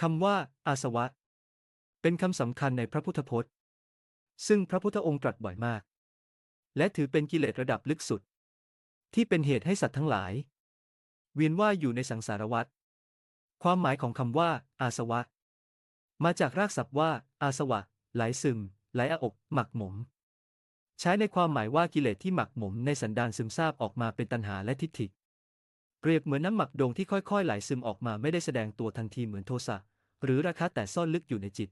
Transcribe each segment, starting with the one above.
คำว่าอาสวะ เป็นคำสำคัญในพระพุทธพจน์ ซึ่งพระพุทธองค์ตรัสบ่อยมาก และถือเป็นกิเลสระดับลึกสุด ที่เป็นเหตุให้สัตว์ทั้งหลาย เวียนว่ายอยู่ในสังสารวัฏความหมายของคำว่า อาสวะ มาจากรากศัพท์ว่า อาสวะ ไหลซึม ไหลอาอกหมักหมม ใช้ในความหมายว่ากิเลสที่หมักหมมในสันดานซึมซาบออกมาเป็นตัณหาและทิฏฐิ เปรียบเหมือนน้ำหมักดงที่ค่อยๆ ไหลซึมออกมาไม่ได้แสดงตัวทันทีเหมือนโทสะหรือราคะแต่ซ่อนลึกอยู่ในจิต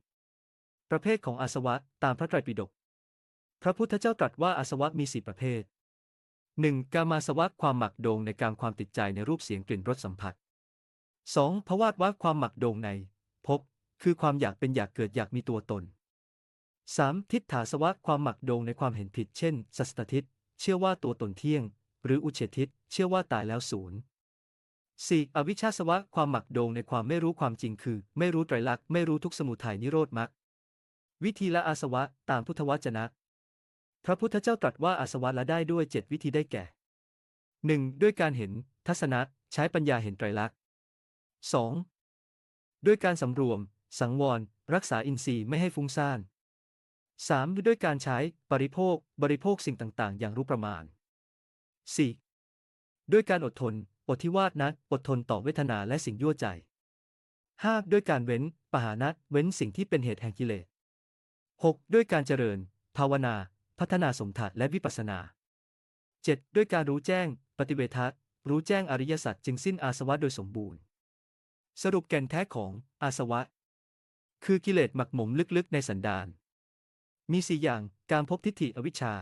ประเภทของอาสวะตามพระไตรปิฎกพระพุทธเจ้าตรัสว่าอาสวะมีสี่ประเภท 1. กามาสวะความหมักดงในการความติดใจในรูปเสียงกลิ่นรสสัมผัส 2. ภวาทวะความหมักดงในภพคือความอยากเป็นอยากเกิดอยากมีตัวตน 3. ทิฏฐาสวะความหมักดงในความเห็นผิด เช่น สัสตทิฏเชื่อว่าตัวตนเที่ยง หรืออุเฉทิฏเชื่อว่าตายแล้วศูนย์ 4. อวิชชาสวะ ความหมักดงในความไม่รู้ความจริงคือ ไม่รู้ไตรลักษณ์ไม่รู้ทุกสมุทัยนิโรธมรรควิธีละอาสวะ ตามพุทธวจนะ พระพุทธเจ้าตรัสว่าอาสวะละได้ด้วยเจ็ดวิธีได้แก่ 1. ด้วยการเห็น ทัศนะ ใช้ปัญญาเห็นไตรลักษณ์ 2. ด้วยการสำรวม สังวร รักษาอินทรีย์ไม่ให้ฟุ้งซ่าน 3. ด้วยการใช้บริโภค บริโภคสิ่งต่าง ๆ อย่างรู้ประมาณ 4. ด้วยการอดทน อดที่วาดนะอดทนต่อเวทนาและสิ่งยั่วใจ 5. ด้วยการเว้น ปหานะเว้นสิ่งที่เป็นเหตุแห่งกิเลส 6. ด้วยการเจริญ ภาวนา พัฒนาสมถะและวิปัสสนา 7. ด้วยการรู้แจ้ง ปฏิเวทะรู้แจ้งอริยสัจจึงสิ้นอาสวะโดยสมบูรณ์ สรุปแก่นแท้ของอาสวะ คือกิเลสหมักหมมลึกๆในสันดานมีสี่อย่างการพบทิฏฐิอวิชชา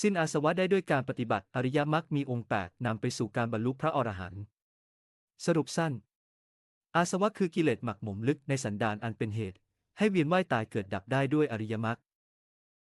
สิ้นอาสวะได้ด้วยการปฏิบัติอริยมรรคมีองค์แปดนำไปสู่การบรรลุพระอรหันต์สรุปสั้น อาสวะคือกิเลสหมักหมมลึกในสันดานอันเป็นเหตุ ให้เวียนว่ายตายเกิดดับได้ด้วยอริยมรรค